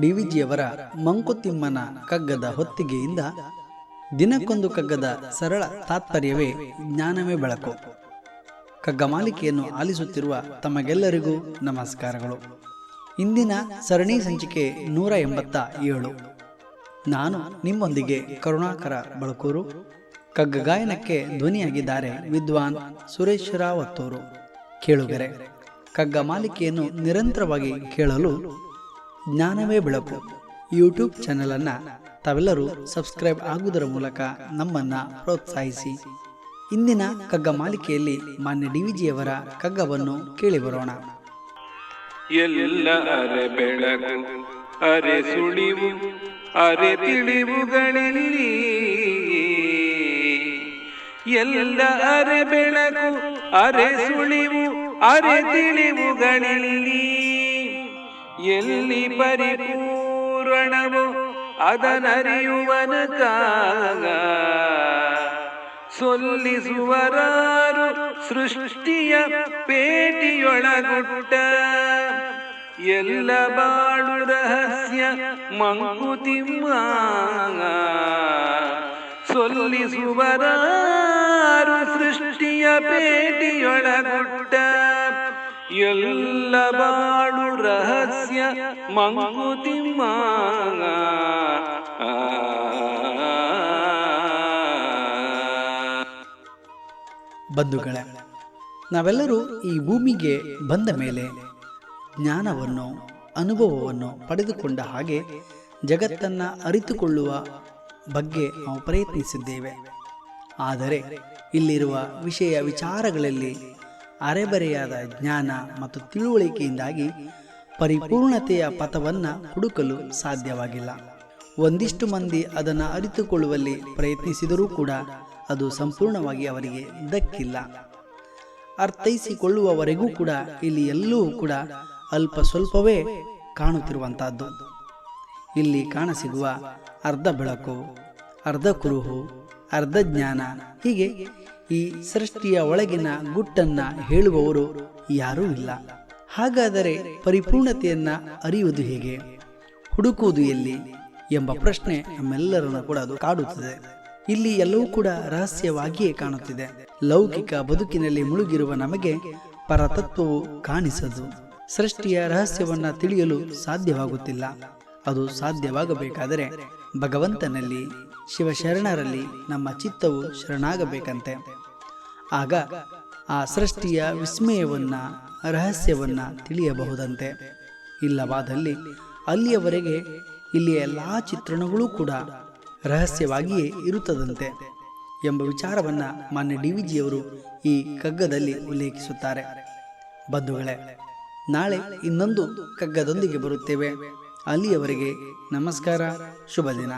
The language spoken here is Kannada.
ಡಿವಿಜಿಯವರ ಮಂಕುತಿಮ್ಮನ ಕಗ್ಗದ ಹೊತ್ತಿಗೆಯಿಂದ ದಿನಕ್ಕೊಂದು ಕಗ್ಗದ ಸರಳ ತಾತ್ಪರ್ಯವೇ ಜ್ಞಾನವೇ ಬೆಳಕು. ಕಗ್ಗ ಮಾಲಿಕೆಯನ್ನು ಆಲಿಸುತ್ತಿರುವ ತಮಗೆಲ್ಲರಿಗೂ ನಮಸ್ಕಾರಗಳು. ಇಂದಿನ ಸರಣಿ ಸಂಚಿಕೆ ನೂರ ಎಂಬತ್ತ ಏಳು. ನಾನು ನಿಮ್ಮೊಂದಿಗೆ ಕರುಣಾಕರ ಬಳಕೂರು. ಕಗ್ಗ ಗಾಯನಕ್ಕೆ ಧ್ವನಿಯಾಗಿದ್ದಾರೆ ವಿದ್ವಾನ್ ಸುರೇಶ್ ರಾವತ್ತೂರು ಕೇಳುಗರೆ, ಕಗ್ಗ ಮಾಲಿಕೆಯನ್ನು ನಿರಂತರವಾಗಿ ಕೇಳಲು ಜ್ಞಾನವೇ ಬೆಳಕು. ಯೂಟ್ಯೂಬ್ ಚಾನೆಲನ್ನು ತಾವೆಲ್ಲರೂ ಸಬ್ಸ್ಕ್ರೈಬ್ ಆಗುವುದರ ಮೂಲಕ ನಮ್ಮನ್ನು ಪ್ರೋತ್ಸಾಹಿಸಿ. ಇಂದಿನ ಕಗ್ಗ ಮಾಲಿಕೆಯಲ್ಲಿ ಮಾನ್ಯ ಡಿ ವಿಜಿಯವರ ಕಗ್ಗವನ್ನು ಕೇಳಿ ಬರೋಣ. ಎಲ್ಲ ಅರೆ ಬೆಳಕು, ಅರೆ ಸುಳಿವು, ಅರೆ ತಿಳಿವುಗಳಲ್ಲಿ ಎಲ್ಲ ಅರೆ ಬೆಳಕು, ಅರೆ ಸುಳಿವು, ಅರೆ ತಿಳಿವುಗಳಲ್ಲಿ ಎಲ್ಲಿ ಪರಿಪೂರಣವು ಅದನರಿಯುವನಕಾಗ ಸೊಲ್ಲಿಸುವರಾರು ಸೃಷ್ಟಿಯ ಪೇಟಿಯೊಳಗುಟ್ಟ. ಎಲ್ಲ ಬಾಳು ರಹಸ್ಯ ಮಂಕುತಿಮ್ಮ ಸೊಲ್ಲಿಸುವರಾರು ಸೃಷ್ಟಿಯ ಪೇಟಿಯೊಳಗುಟ್ಟ. ಎಲ್ಲ ಬಾಳು ರಹಸ್ಯ ಮಂಕುತಿಮ್ಮ ಬಂಧುಗಳ, ನಾವೆಲ್ಲರೂ ಈ ಭೂಮಿಗೆ ಬಂದ ಮೇಲೆ ಜ್ಞಾನವನ್ನು ಅನುಭವವನ್ನು ಪಡೆದುಕೊಂಡ ಹಾಗೆ ಜಗತ್ತನ್ನು ಅರಿತುಕೊಳ್ಳುವ ಬಗ್ಗೆ ನಾವು ಪ್ರಯತ್ನಿಸಿದ್ದೇವೆ. ಆದರೆ ಇಲ್ಲಿರುವ ವಿಷಯ ವಿಚಾರಗಳಲ್ಲಿ ಅರೆಬರೆಯಾದ ಜ್ಞಾನ ಮತ್ತು ತಿಳುವಳಿಕೆಯಿಂದಾಗಿ ಪರಿಪೂರ್ಣತೆಯ ಪಥವನ್ನು ಹುಡುಕಲು ಸಾಧ್ಯವಾಗಿಲ್ಲ. ಒಂದಿಷ್ಟು ಮಂದಿ ಅದನ್ನು ಅರಿತುಕೊಳ್ಳುವಲ್ಲಿ ಪ್ರಯತ್ನಿಸಿದರೂ ಕೂಡ ಅದು ಸಂಪೂರ್ಣವಾಗಿ ಅವರಿಗೆ ದಕ್ಕಿಲ್ಲ. ಅರ್ಥೈಸಿಕೊಳ್ಳುವವರೆಗೂ ಕೂಡ ಇಲ್ಲಿ ಎಲ್ಲವೂ ಕೂಡ ಅಲ್ಪ ಸ್ವಲ್ಪವೇ ಕಾಣುತ್ತಿರುವಂತಹದ್ದು. ಇಲ್ಲಿ ಕಾಣಸಿಗುವ ಅರ್ಧ ಬೆಳಕು, ಅರ್ಧ ಕುರುಹು, ಅರ್ಧ ಜ್ಞಾನ ಹೀಗೆ ಈ ಸೃಷ್ಟಿಯ ಒಳಗಿನ ಗುಟ್ಟನ್ನ ಹೇಳುವವರು ಯಾರೂ ಇಲ್ಲ. ಹಾಗಾದರೆ ಪರಿಪೂರ್ಣತೆಯನ್ನ ಅರಿಯುವುದು ಹೇಗೆ? ಹುಡುಕುವುದು ಎಲ್ಲಿ? ಎಂಬ ಪ್ರಶ್ನೆ ನಮ್ಮೆಲ್ಲರನ್ನು ಕೂಡ ಅದು ಕಾಡುತ್ತದೆ. ಇಲ್ಲಿ ಎಲ್ಲವೂ ಕೂಡ ರಹಸ್ಯವಾಗಿಯೇ ಕಾಣುತ್ತಿದೆ. ಲೌಕಿಕ ಬದುಕಿನಲ್ಲಿ ಮುಳುಗಿರುವ ನಮಗೆ ಪರತತ್ವವು ಕಾಣಿಸದು. ಸೃಷ್ಟಿಯ ರಹಸ್ಯವನ್ನ ತಿಳಿಯಲು ಸಾಧ್ಯವಾಗುತ್ತಿಲ್ಲ. ಅದು ಸಾಧ್ಯವಾಗಬೇಕಾದರೆ ಭಗವಂತನಲ್ಲಿ ಶಿವಶರಣರಲ್ಲಿ ನಮ್ಮ ಚಿತ್ತವು ಶರಣಾಗಬೇಕಂತೆ. ಆಗ ಆ ಸೃಷ್ಟಿಯ ವಿಸ್ಮಯವನ್ನ, ರಹಸ್ಯವನ್ನ ತಿಳಿಯಬಹುದಂತೆ. ಇಲ್ಲವಾದಲ್ಲಿ ಅಲ್ಲಿಯವರೆಗೆ ಇಲ್ಲಿಯ ಎಲ್ಲ ಚಿತ್ರಣಗಳೂ ಕೂಡ ರಹಸ್ಯವಾಗಿಯೇ ಇರುತ್ತದಂತೆ ಎಂಬ ವಿಚಾರವನ್ನ ಮಾನ್ಯ ಡಿ ವಿಜಿಯವರು ಈ ಕಗ್ಗದಲ್ಲಿ ಉಲ್ಲೇಖಿಸುತ್ತಾರೆ. ಬಂಧುಗಳೇ, ನಾಳೆ ಇನ್ನೊಂದು ಕಗ್ಗದೊಂದಿಗೆ ಬರುತ್ತೇವೆ. ಅಲ್ಲಿಯವರೆಗೆ ನಮಸ್ಕಾರ ಶುಭ ದಿನ